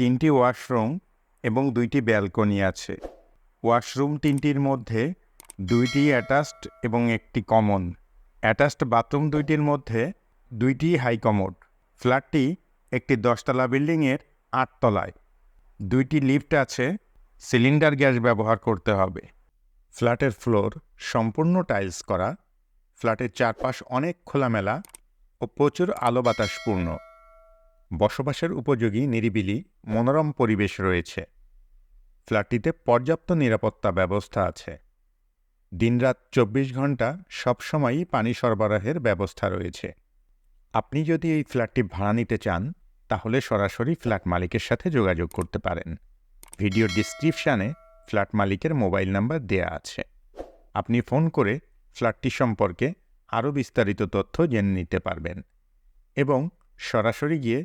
তিনটি ওয়াশরুম এবং দুইটি ব্যালকনি আছে। ওয়াশরুম তিনটির মধ্যে দুইটি অ্যাটাচড এবং একটি কমন। অ্যাটাচড বাথরুম দুইটির মধ্যে দুইটি হাই কমোড। ফ্ল্যাটটি একটি দশতলা বিল্ডিংয়ের আটতলায়। দুইটি লিফট আছে, সিলিন্ডার গ্যাস ব্যবহার করতে হবে। ফ্ল্যাটের ফ্লোর সম্পূর্ণ টাইলস করা। ফ্ল্যাটের চারপাশ অনেক খোলামেলা ও প্রচুর আলো বাতাসপূর্ণ। বসবাসের উপযোগী নিরিবিলি, মনোরম পরিবেশ রয়েছে। ফ্ল্যাটটিতে পর্যাপ্ত নিরাপত্তা ব্যবস্থা আছে। দিনরাত চব্বিশ ঘণ্টা সবসময়ই পানি সরবরাহের ব্যবস্থা রয়েছে। আপনি যদি এই ফ্ল্যাটটি ভাড়া নিতে চান, তাহলে সরাসরি ফ্ল্যাট মালিকের সাথে যোগাযোগ করতে পারেন। ভিডিও ডিসক্রিপশানে ফ্ল্যাট মালিকের মোবাইল নাম্বার দেয়া আছে। আপনি ফোন করে ফ্ল্যাটটি সম্পর্কে আরও বিস্তারিত তথ্য জেনে নিতে পারবেন। এবং সরাসরি গিয়ে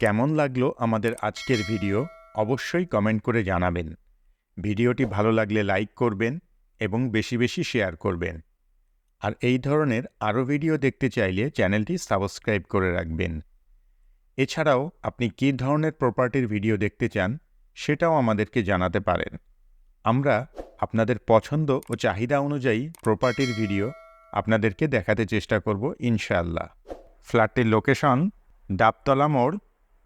কেমন লাগল আমাদের আজকের ভিডিও, অবশ্যই কমেন্ট করে জানাবেন। ভিডিওটি ভালো লাগলে লাইক করবেন এবং বেশি বেশি শেয়ার করবেন। আর এই ধরনের আরও ভিডিও দেখতে চাইলে চ্যানেলটি সাবস্ক্রাইব করে রাখবেন। এছাড়াও আপনি কী ধরনের প্রপার্টির ভিডিও দেখতে চান সেটাও আমাদেরকে জানাতে পারেন। আমরা আপনাদের পছন্দ ও চাহিদা অনুযায়ী প্রপার্টির ভিডিও আপনাদেরকে দেখাতে চেষ্টা করব ইনশাআল্লাহ। ফ্ল্যাটটির লোকেশন ডাবতলা মোড়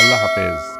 আল্লাহ হাফেজ